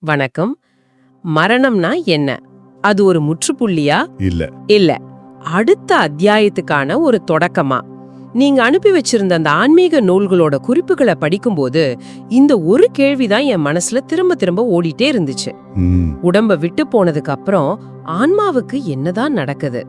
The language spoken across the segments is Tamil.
வணக்கம். மரணம்னா என்ன? அது ஒரு முற்றுப்புள்ளியா? இல்ல. இல்ல. அடுத்த அத்தியாயத்துக்கான ஒரு தொடக்கமா? நீங்க அனுப்பி வச்சிருந்த அந்த ஆன்மீக நூல்களோட குறிப்புகளை படிக்கும்போது இந்த ஒரு கேள்விதான் என் மனசுல திரும்ப திரும்ப ஓடிட்டே இருந்துச்சு. உடம்ப விட்டு போனதுக்கு அப்புறம் ஆன்மாவுக்கு என்னதான் நடக்குது?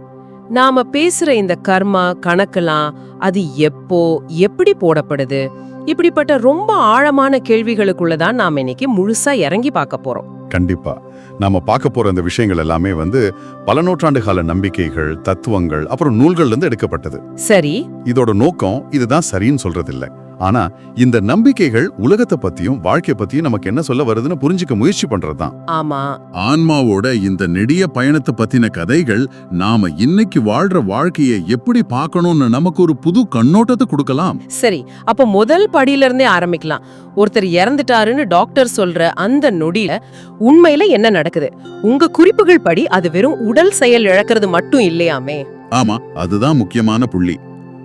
நாம பேசுற இந்த கர்மா கணக்கெல்லாம் அது எப்போ எப்படி போடப்படுது? இப்படிப்பட்ட ரொம்ப ஆழமான கேள்விகளுக்குள்ளதான் நாம இன்னைக்கு முழுசா இறங்கி பார்க்க போறோம். கண்டிப்பா. நாம பார்க்க போற இந்த விஷயங்கள் எல்லாமே வந்து பல நூற்றாண்டு கால நம்பிக்கைகள் தத்துவங்கள் அப்புறம் நூல்கள்ல இருந்து எடுக்கப்பட்டது. சரி. இதோட நோக்கம் இதுதான் சரின்னு சொல்றது இல்ல ஆனா இந்த நம்பிக்கைகள் உலகத்தை பத்தியும் வாழ்க்கை பத்தியும் நமக்கு என்ன சொல்ல வருதுன்னு புரிஞ்சுக்க முயற்சி பண்றதுதான். ஆமா. ஆன்மாவோட இந்த நெடிய பயணத்தை பத்தின கதைகள் நாம இன்னைக்கு வாழ்ற வாழ்க்கையை எப்படி பார்க்கணும்னு நமக்கு ஒரு புது கண்ணோட்டத்தை கொடுக்கலாம். சரி அப்ப முதல் படியில இருந்தே ஆரம்பிக்கலாம். ஒருத்தர் இறந்துட்டாருன்னு டாக்டர் சொல்ற அந்த நொடியில உண்மையில என்ன நடக்குது? உங்க குறிப்புகள் படி அது வெறும் உடல் செயல் இழக்கிறது மட்டும் இல்லையாமே? ஆமா அதுதான் முக்கியமான புள்ளி.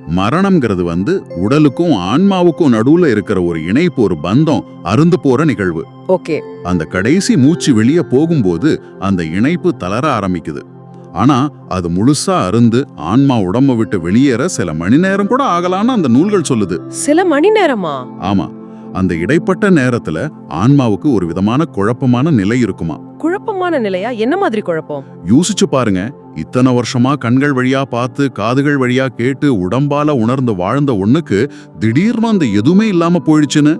மரணம்ங்கிறது வந்து உடலுக்கும் ஆன்மாவுக்கும் நடுவுல இருக்கிற ஒரு இணைப்பு ஒரு பந்தம் அருந்து போற நிகழ்வு. ஓகே. அந்த கடைசி மூச்சு வெளியே போகும்போது அந்த இணைப்பு தளர ஆரம்பிக்குது. ஆனா அது முழுசா அருந்து ஆன்மா உடம்ப விட்டு வெளியேற சில மணி நேரம் கூட ஆகலான்னு அந்த நூல்கள் சொல்லுது. சில மணி நேரமா? ஆமா. அந்த இடைப்பட்ட நேரத்துல ஆன்மாவுக்கு ஒரு விதமான குழப்பமான நிலை இருக்குமா? குழப்பமான நிலையா? என்ன மாதிரி குழப்பம்? யோசிச்சு பாருங்க. இத்தனை வருஷமா கண்கள் வழியா பார்த்து காதுகள் வழியா கேட்டு உடம்பால உணர்ந்து வாழ்ந்த ஒண்ணுக்கு திடீர்னு அந்த எதுவுமே இல்லாம போயிடுச்சுன்னு.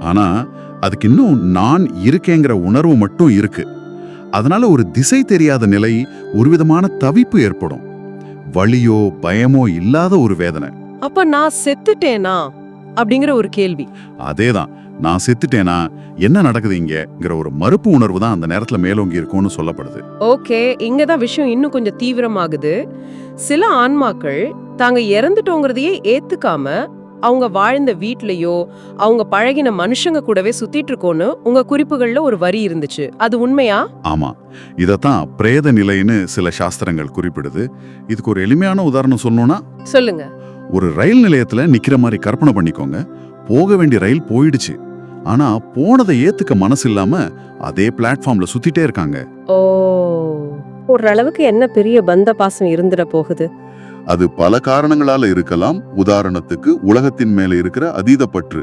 ஆனா அதுக்கு இன்னும் நான் இருக்கேங்கிற உணர்வு மட்டும் இருக்கு. அதனால ஒரு திசை தெரியாத நிலை ஒரு விதமான தவிப்பு ஏற்படும். வலியோ பயமோ இல்லாத ஒரு வேதனை. அப்ப நான் செத்துட்டேனா? அப்படிங்கிற ஒரு கேள்வி. அதேதான். நான் செத்துட்டேனா? என்ன நடக்குது இங்கங்கிற ஒரு மறுப்பு உணர்வு தான் அந்த நேரத்துல மேலோங்கி இருக்கும்னு சொல்லப்படுது. ஓகே இங்கதான் விஷயம் இன்னும் கொஞ்சம் தீவிரமாகுது. சில ஆன்மாக்கள் தாங்க இறந்துட்டோங்கிறதையே ஏத்துக்காம அவங்க வாழ்ந்த வீட்லயோ அவங்க பழகின மனுஷங்க கூடவே சுத்திட்டு இருக்கோன்னு உங்க குறிப்புகள்ல ஒரு வரி இருந்துச்சு. அது உண்மையா? ஆமா. இதத்தான் பிரேத நிலைன்னு சில சாஸ்திரங்கள் குறிப்பிடுது. இதுக்கு ஒரு எளிமையான உதாரணம் சொல்லணும்னா சொல்லுங்க. ஒரு ரயில் நிலையத்துல நிக்கிற மாதிரி கற்பனை பண்ணிக்கோங்க. போக வேண்டிய ரயில் போயிடுச்சு. ஆனா போனதை ஏத்துக்க மனசு இல்லாம அதே பிளாட்ஃபார்ம்ல சுத்திட்டே இருக்காங்க. ஓ ஓரளவுக்கு என்ன பெரிய பந்த பாசம் இருந்துட போகுது. அது பல காரணங்களால இருக்கலாம். உதாரணத்துக்கு உலகத்தின் மேல இருக்கிற அதீத பற்று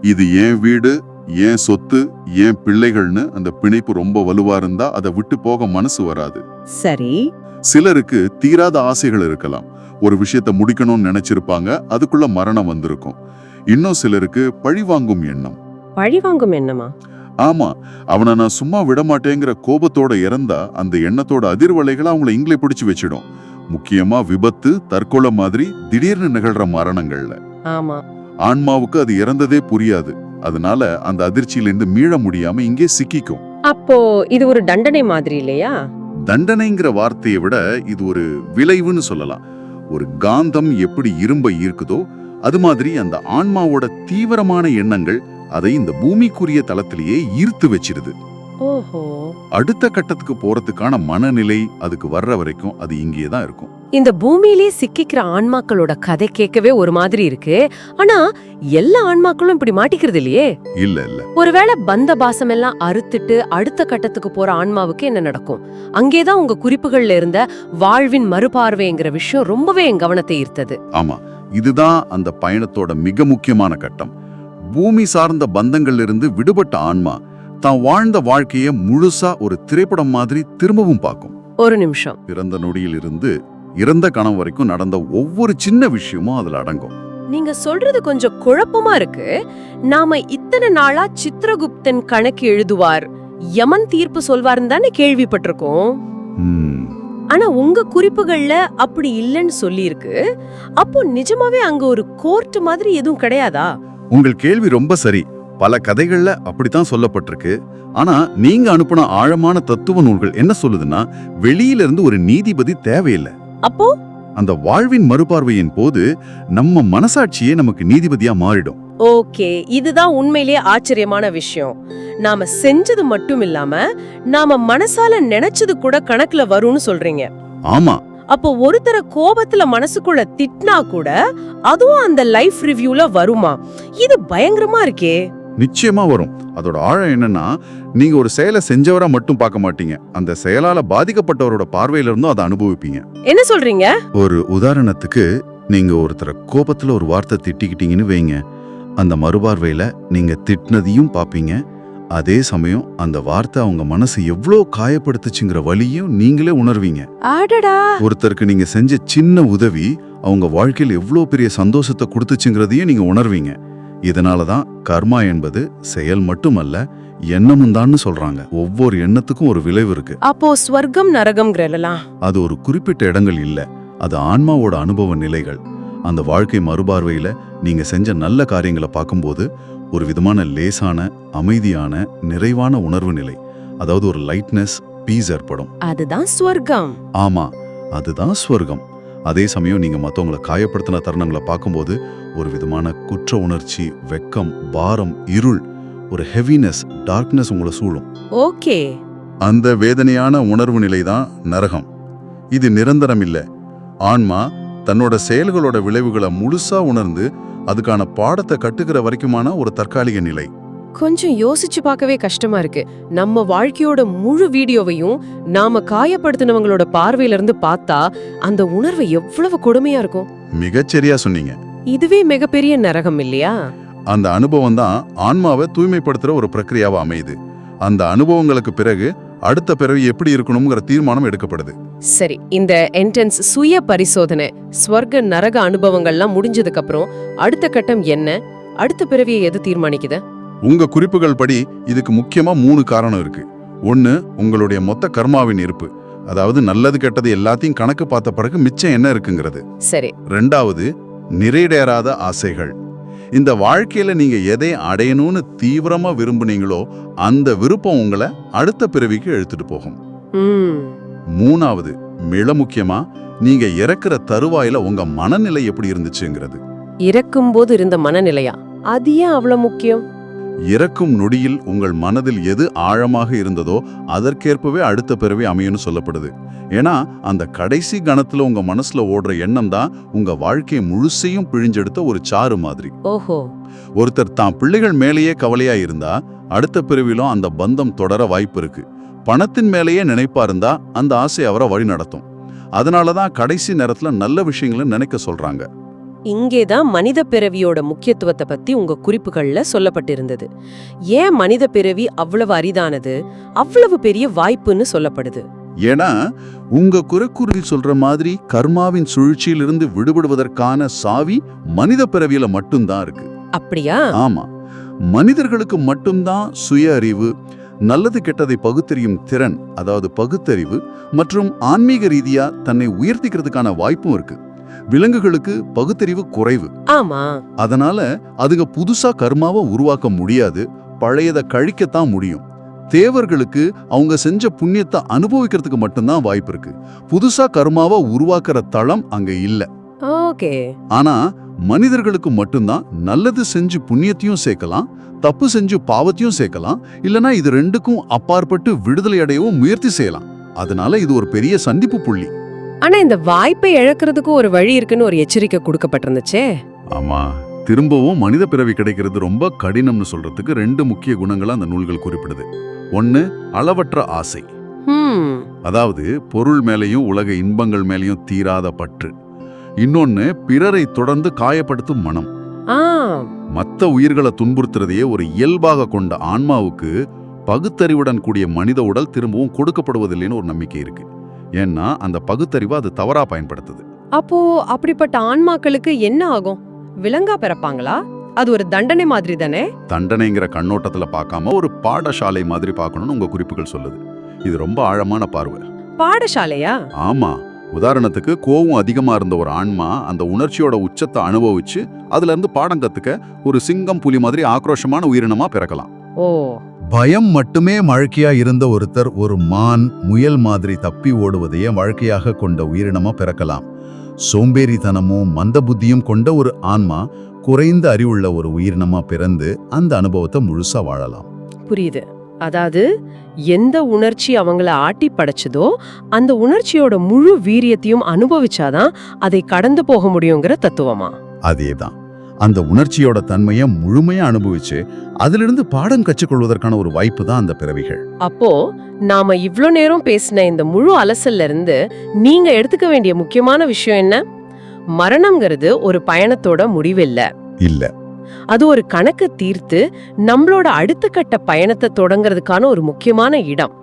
இது ஏன் வீடு ஏன் சொத்து ஏன் பிள்ளைகள்னு அந்த பிணைப்பு ரொம்ப வலுவா இருந்தா அதை விட்டு போக மனசு வராது. சரி. சிலருக்கு தீராத ஆசைகள் இருக்கலாம். ஒரு விஷயத்த முடிக்கணும்னு நினைச்சிருப்பாங்க அதுக்குள்ள மரணம் வந்திருக்கும். இன்னும் சிலருக்கு பழிவாங்கும் எண்ணம். பழி வாங்கும் என்னமா ஆமா அவனை நான் சும்மா விட மாட்டேங்கிற கோபத்தோட இறந்தா அந்த எண்ணத்தோட அதிர்வலைகளை அவங்கள இங்கிலே பிடிச்சு வச்சிடும். முக்கியமா விபத்து தற்கொலை மாதிரி திடீர்னு நிகழ்ற மரணங்கள்ல. ஆமா. ஆன்மாவுக்கு அது இறந்ததே புரியாது. அதனால அந்த அதிர்ச்சியிலிருந்து மீள முடியாம இங்கே சிக்கிக்கும். அப்போ இது ஒரு தண்டனை மாதிரி இல்லையா? தண்டனைங்கிற வார்த்தையை விட இது ஒரு விளைவுன்னு சொல்லலாம். ஒரு காந்தம் எப்படி இரும்பை ஈர்க்குதோ அது மாதிரி அந்த ஆன்மாவோட தீவிரமான எண்ணங்கள் அதை இந்த பூமிக்குரிய தளத்திலேயே ஈர்த்து வச்சிருது. ஓஹோ. அடுத்த கட்டத்துக்கு போறதுக்கான மனநிலை அதுக்கு வர்ற வரைக்கும் அது இங்கே தான் இருக்கும். இந்த பூமியிலே சிக்கிக்கிற ஆன்மாக்களோட கதை கேட்கவே ஒரு மாதிரி இருக்கு. ஆனா எல்லா ஆன்மாக்களும் இப்படி மாட்டிக்கிறது இல்லையே? இல்ல இல்ல. ஒருவேளை பந்த பாசம் எல்லாம் அறுத்துட்டு அடுத்த கட்டத்துக்கு போற ஆன்மாவுக்கு என்ன நடக்கும்? அங்கேதான் உங்க குறிப்புகள்ல இருந்த வாழ்வின் மறுபார்வைங்கிற விஷயம் ரொம்பவே என் கவனத்தை ஈர்த்தது. ஆமா இதுதான் அந்த பயணத்தோட மிக முக்கியமான கட்டம். பூமி சார்ந்த பந்தங்கள்ல இருந்து விடுபட்ட ஆன்மா தான் வாழ்ந்த வாழ்க்கைய முழுசா ஒரு திரைப்படம் மாதிரி திரும்பவும் பார்க்கும். ஒரு நிமிஷம். பிறந்த நொடியிலிருந்து இறந்த கணம் வரைக்கும் நடந்த ஒவ்வொரு சின்ன விஷயமும் அதுல அடங்கும். நீங்க சொல்றது கொஞ்சம் குழப்பமா இருக்கு. நாம இத்தனை நாளா சித்திரகுப்தன் கணக்கு எழுதுவார் யமன் தீர்ப்பு சொல்வாருன்னு தானே கேள்விப்பட்டிருக்கோம். ஆனா உங்க குறிப்புகள்ல அப்படி இல்லைன்னு சொல்லியிருக்கு. அப்போ நிஜமாவே அங்க ஒரு கோர்ட் மாதிரி எதுவும் கிடையாதா? உங்கள் கேள்வி ரொம்ப சரி. பல கதைகள்ல அப்படித்தான் சொல்லப்பட்டிருக்கு. ஆனா நீங்க அனுப்புன ஆழமான தத்துவ நூல்கள் என்ன சொல்லுதுன்னா வெளியில இருந்து ஒரு நீதிபதி தேவையில்லை. அப்போ? அந்த வாழ்வின் மறுபார்வையின் போது நம்ம மனசாட்சியே நமக்கு நீதிபதியா மாறிடும். ஓகே. இதுதான் உண்மையிலேயே ஆச்சரியமான விஷயம். நாம செஞ்சது மட்டும் இல்லாம நாம மனசால நினைச்சது கூட கணக்குல வரும்னு சொல்றீங்க. ஆமா. அப்போ ஒருத்தர கோபத்துல மனசுக்குள்ள திட்டினா கூட அதுவும் அந்த லைஃப் ரிவ்யூல வருமா? இது பயங்கரமா இருக்கே. நிச்சயமா வரும். அதோட ஆழம் என்னன்னா நீங்க ஒரு செயலை செஞ்சவரா மட்டும் பார்க்க மாட்டீங்க. அந்த செயலால பாதிக்கப்பட்டவரோட பார்வையில இருந்தும் அதை அனுபவிப்பீங்க. என்ன சொல்றீங்க? ஒரு உதாரணத்துக்கு நீங்க ஒருத்தரை கோபத்துல ஒரு வார்த்தை திட்டிக்கிட்டீங்கன்னு வைங்க. அந்த மறுபார்வையில நீங்க திட்டினதையும் பாப்பீங்க அதே சமயம் அந்த வார்த்தை அவங்க மனசு எவ்வளோ காயப்படுத்துச்சுங்கிற வலியும் நீங்களே உணர்வீங்க. ஆடடா. ஒருத்தருக்கு நீங்க செஞ்ச சின்ன உதவி அவங்க வாழ்க்கையில் எவ்வளோ பெரிய சந்தோஷத்தை கொடுத்துச்சுங்கிறதையும் நீங்க உணர்வீங்க. இதனால தான் கர்மா என்பது செயல் மட்டுமல்ல எண்ணமும் தான்னு சொல்றாங்க. ஒவ்வொரு எண்ணத்துக்கும் ஒரு விளைவு இருக்கு. அப்போ ஸ்வர்க்கம் நரகம்ங்கிறலாம் அது ஒரு குறிப்பிட்ட இடங்கள் இல்ல அது ஆன்மாவோட அனுபவ நிலைகள். அந்த வாழ்க்கை மறுபார்வையில நீங்க செஞ்ச நல்ல காரியங்களை பார்க்கும்போது ஒரு விதமான லேசான அமைதியான நிறைவான உணர்வு நிலை. அதாவது ஒரு லைட்னஸ் பீஸ் ஏற்படும். அதுதான் ஸ்வர்க்கம் ஆமா அதுதான் ஸ்வர்க்கம் அதே சமயம் நீங்க மத்தவங்கள காயப்படுத்தின தருணங்களை பார்க்கும்போது ஒரு விதமான குற்ற உணர்ச்சி வெக்கம் பாரம் இருள் ஒரு ஹெவினஸ் டார்க்னஸ் உங்களை சூழும். ஓகே. அந்த வேதனையான உணர்வு நிலைதான் நரகம். இது நிரந்தரம் இல்ல. ஆன்மா தன்னோட செயல்களோட விளைவுகளை முழுசா உணர்ந்து அதுக்கான பாடத்தை கட்டுக்கிற வரைக்குமான ஒரு தற்காலிக நிலை. கொஞ்சம் யோசிச்சு பார்க்கவே கஷ்டமா இருக்கு. நம்ம வாழ்க்கையோட முழு வீடியோவையும் நாம காயப்படுத்தினவங்களோட பார்வையில இருந்து பார்த்தா அந்த உணர்வு எவ்வளவு கொடுமையா இருக்கும். மிகச்சரியா சொன்னீங்க. இதுவே மிகப்பெரிய நரகம் இல்லையா? அந்த அனுபவம் தான் ஆன்மாவை தூய்மைப்படுத்துற ஒரு பிரக்கிரியாவா அமையுது. அந்த அனுபவங்களுக்கு பிறகு அடுத்த பிறவி எப்படி இருக்கணுங்கிற தீர்மானம் எடுக்கப்படுது. சரி இந்த என்டென்ஸ் சுய பரிசோதனை ஸ்வர்க நரக அனுபவங்கள்லாம் முடிஞ்சதுக்கு அப்புறம் அடுத்த கட்டம் என்ன? அடுத்த பிறவியை எது தீர்மானிக்குது? உங்க குறிப்புகள் படி இதுக்கு முக்கியமா மூணு காரணம் இருக்கு. ஒன்னு உங்களுடைய மொத்த கர்மாவின் இருப்பு. அதாவது நல்லது கெட்டது எல்லாத்தையும் கணக்கு பார்த்த பிறகு மிச்சம் என்ன இருக்குங்கிறது. சரி. ரெண்டாவது நிறைவேறாத ஆசைகள். இந்த வாழ்க்கையில நீங்க எதை அடையணும்னு தீவிரமா விரும்புனீங்களோ அந்த விருப்பம் உங்களை அடுத்த பிறவிக்கு இழுத்துட்டு போகும். மூணாவது மிக முக்கியமா நீங்க இறக்குற தருவாயில உங்க மனநிலை எப்படி இருந்துச்சுங்கிறது. இறக்கும்போது இருந்த மனநிலையா? அது ஏன் அவ்வளவு முக்கியம்? இறக்கும் நொடியில் உங்கள் மனதில் எது ஆழமாக இருந்ததோ அதற்கேற்பவே அடுத்த பிறவி அமையும்னு சொல்லப்படுது. ஏன்னா அந்த கடைசி கணத்துல உங்க மனசுல ஓடுற எண்ணம் தான் உங்க வாழ்க்கையை முழுசையும் பிழிஞ்செடுத்த ஒரு சாறு மாதிரி. ஓஹோ. ஒருத்தர் தான் பிள்ளைகள் மேலேயே கவலையா இருந்தா அடுத்த பிறவிலும் அந்த பந்தம் தொடர வாய்ப்பு இருக்கு. பணத்தின் மேலேயே நினைப்பா இருந்தா அந்த ஆசை அவரை வழி நடத்தும் அதனாலதான் கடைசி நேரத்துல நல்ல விஷயங்களை நினைக்க சொல்றாங்க. இங்கேதான் மனித பிறவியோட முக்கியத்துவத்தை பத்தி உங்க குறிப்புகள்ல சொல்லப்பட்டிருந்தது. ஏன் மனித பிறவி அவ்வளவு அரிதானது? அவ்வளவு பெரிய வாய்ப்புன்னு சொல்லப்படுது. ஏன்னா உங்க குறைக்குறி சொல்ற மாதிரி கர்மாவின் சுழற்சியிலிருந்து விடுபடுவதற்கான சாவி மனித பிறவியில மட்டும்தான் இருக்கு. அப்படியா? ஆமா. மனிதர்களுக்கு மட்டும்தான் சுய அறிவு நல்லது கெட்டதை பகுத்தறியும் திறன் அதாவது பகுத்தறிவு மற்றும் ஆன்மீக ரீதியா தன்னை உயர்த்திக்கிறதுக்கான வாய்ப்பும் இருக்கு. விலங்குகளுக்கு பகுத்தறிவு குறைவு. ஆமா. அதனால அதுங்க புதுசா கர்மாவை உருவாக்க முடியாது பழையதை கழிக்கத்தான் முடியும். தேவர்களுக்கு அவங்க செஞ்ச புண்ணியத்தை அனுபவிக்கிறதுக்கு மட்டும்தான் வாய்ப்பு இருக்கு. புதுசா கர்மாவை உருவாக்குற தளம் அங்க இல்ல. ஓகே. ஆனா மனிதர்களுக்கு மட்டும்தான் நல்லது செஞ்சு புண்ணியத்தையும் சேர்க்கலாம் தப்பு செஞ்சு பாவத்தையும் சேர்க்கலாம் இல்லனா இது ரெண்டுக்கும் அப்பாற்பட்டு விடுதலை அடையவும் முயற்சி செய்யலாம். அதனால இது ஒரு பெரிய சந்திப்பு புள்ளி. ஆனா இந்த வாய்ப்பை இழக்கிறதுக்கு ஒரு வழி இருக்குன்னு ஒரு எச்சரிக்கை கொடுக்கப்பட்டிருந்துச்சே. ஆமா. திரும்பவும் மனித பிறவி கிடைக்கிறது ரொம்ப கடினம்னு சொல்றதுக்கு ரெண்டு முக்கிய குணங்களை அந்த நூல்கள் குறிப்பிடுது. ஒன்னு அளவற்ற ஆசை. அதாவது பொருள் மேலேயும் உலக இன்பங்கள் மேலேயும் தீராத பற்று. இன்னொன்னு பிறரை தொடர்ந்து காயப்படுத்தும் மனம். மத்த உயிர்களை துன்புறுத்துறதையே ஒரு இயல்பாக கொண்ட ஆன்மாவுக்கு பகுத்தறிவுடன் கூடிய மனித உடல் திரும்பவும் கொடுக்கப்படுவதில்லைன்னு ஒரு நம்பிக்கை இருக்கு. ஏன்னா அந்த பகுத்தறிவை அது தவறா பயன்படுத்துது. அப்போ அப்படிப்பட்ட ஆன்மாக்களுக்கு என்ன ஆகும்? விலங்கா பிறப்பாங்களா? அது ஒரு தண்டனை மாதிரி தானே? தண்டனைங்கிற கண்ணோட்டத்துல பார்க்காம ஒரு பாடசாலை மாதிரி பார்க்கணும்னு உங்க குறிப்புகள் சொல்லுது. இது ரொம்ப ஆழமான பார்வை. பாடசாலையா? ஆமா. உதாரணத்துக்கு கோவம் அதிகமா இருந்த ஒரு ஆன்மா அந்த உணர்ச்சியோட உச்சத்தை அனுபவிச்சு அதுல இருந்து பாடம் கத்துக்க ஒரு சிங்கம் புலி மாதிரி ஆக்ரோஷமான உயிரினமா பிறக்கலாம். ஓ. பயம் மட்டுமே வாழ்க்கையா இருந்த ஒருத்தர் ஒரு மான் முயல் மாதிரி தப்பி ஓடுவதையே வாழ்க்கையாக கொண்ட உயிரினமா பிறக்கலாம்? சோம்பேறித்தனமும் மந்த புத்தியும் கொண்ட ஒரு ஆன்மா குறைந்த அறிவுள்ள ஒரு உயிரினமா பிறந்து அந்த அனுபவத்தை முழுசா வாழலாம். புரியுது. அதாவது எந்த உணர்ச்சி அவங்கள ஆட்டி படைச்சதோ அந்த உணர்ச்சியோட முழு வீரியத்தையும் அனுபவிச்சாதான் அதை கடந்து போக முடியுங்கிற தத்துவமா? அதேதான். அந்த உணர்ச்சியோட தன்மையை முழுமையா அனுபவிச்சு அதிலிருந்து பாடம் கற்றுக்கொள்வதற்கான ஒரு வாய்ப்பு தான் அந்த பிறவிகள். அப்போ நாம இவ்ளோ நேரம் பேசின இந்த முழு அலசல்ல இருந்து நீங்க எடுத்துக்க வேண்டிய முக்கியமான விஷயம் என்ன? மரணம்ங்கிறது ஒரு பயணத்தோட முடிவில்ல. இல்ல. அது ஒரு கணக்கு தீர்த்து நம்மளோட அடுத்த கட்ட பயணத்தை தொடங்குறதுக்கான ஒரு முக்கியமான இடம்.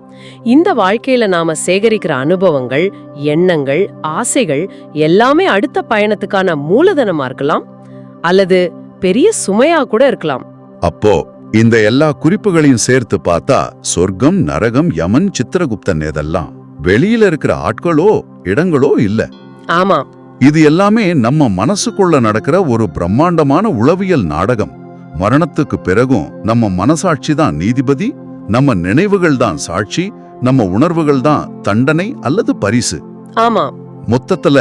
இந்த வாழ்க்கையில நாம சேகரிக்கிற அனுபவங்கள் எண்ணங்கள் ஆசைகள் எல்லாமே அடுத்த பயணத்துக்கான மூலதனமா இருக்கலாம். அல்லது பெரிய சுமையா கூட இருக்கலாம். அப்போ இந்த எல்லா குறிப்புகளையும் சேர்த்து பார்த்தா சொர்க்கம் நரகம் யமன் சித்திரகுப்தன் இதெல்லாம் வெளியில இருக்கிற ஆட்களோ இடங்களோ இல்ல. ஆமா. இது எல்லாமே நம்ம மனசுக்குள்ள நடக்கிற ஒரு பிரம்மாண்டமான உளவியல் நாடகம். மரணத்துக்கு பிறகும் நம்ம மனசாட்சி தான் நீதிபதி நம்ம நினைவுகள் தான் சாட்சி நம்ம உணர்வுகள் தான் தண்டனை அல்லது பரிசு. ஆமா. மொத்தத்துல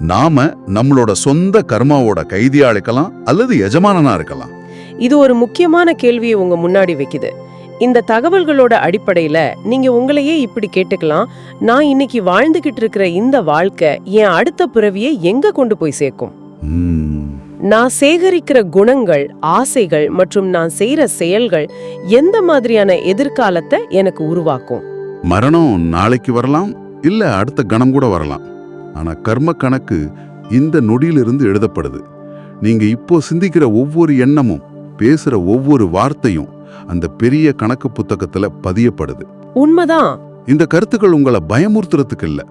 நாம நம்மளோட சொந்த கர்மாவோட கைதியா இருக்கலாம் அல்லது எஜமானனா இருக்கலாம். இது ஒரு முக்கியமான கேள்வியை உங்க முன்னாடி வைக்குது. இந்த தகவல்களோட அடிப்படையில நீங்க உங்களையே இப்படி கேட்டுக்கலாம். நான் இன்னைக்கு வாழ்ந்துகிட்டு இருக்கிற இந்த வாழ்க்கை என் அடுத்த பிறவியை எங்க கொண்டு போய் சேர்க்கும்? நான் சேகரிக்கிற குணங்கள் ஆசைகள் மற்றும் நான் செய்யற செயல்கள் எந்த மாதிரியான எதிர்காலத்தை எனக்கு உருவாக்கும்? மரணம் நாளைக்கு வரலாம் இல்ல அடுத்த கணம் கூட வரலாம்? ஆனா கர்ம கணக்கு இந்த நொடியிலிருந்து எழுதப்படுது. நீங்க இப்போ சிந்திக்கிற ஒவ்வொரு எண்ணமும் பேசுற ஒவ்வொரு வார்த்தையும் அந்த பெரிய கணக்கு புத்தகத்துல பதியப்படுது. உண்மைதான். இந்த கருத்துக்கள் உங்களை பயமுறுத்துறதுக்கு இல்ல.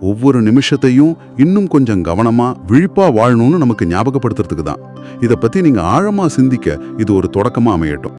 ஒவ்வொரு நிமிஷத்தையும் இன்னும் கொஞ்சம் கவனமா விழிப்பா வாழணும்னு நமக்கு ஞாபகப்படுத்துறதுக்கு தான். இத பத்தி நீங்க ஆழமா சிந்திக்க இது ஒரு தொடக்கமா அமையட்டும்.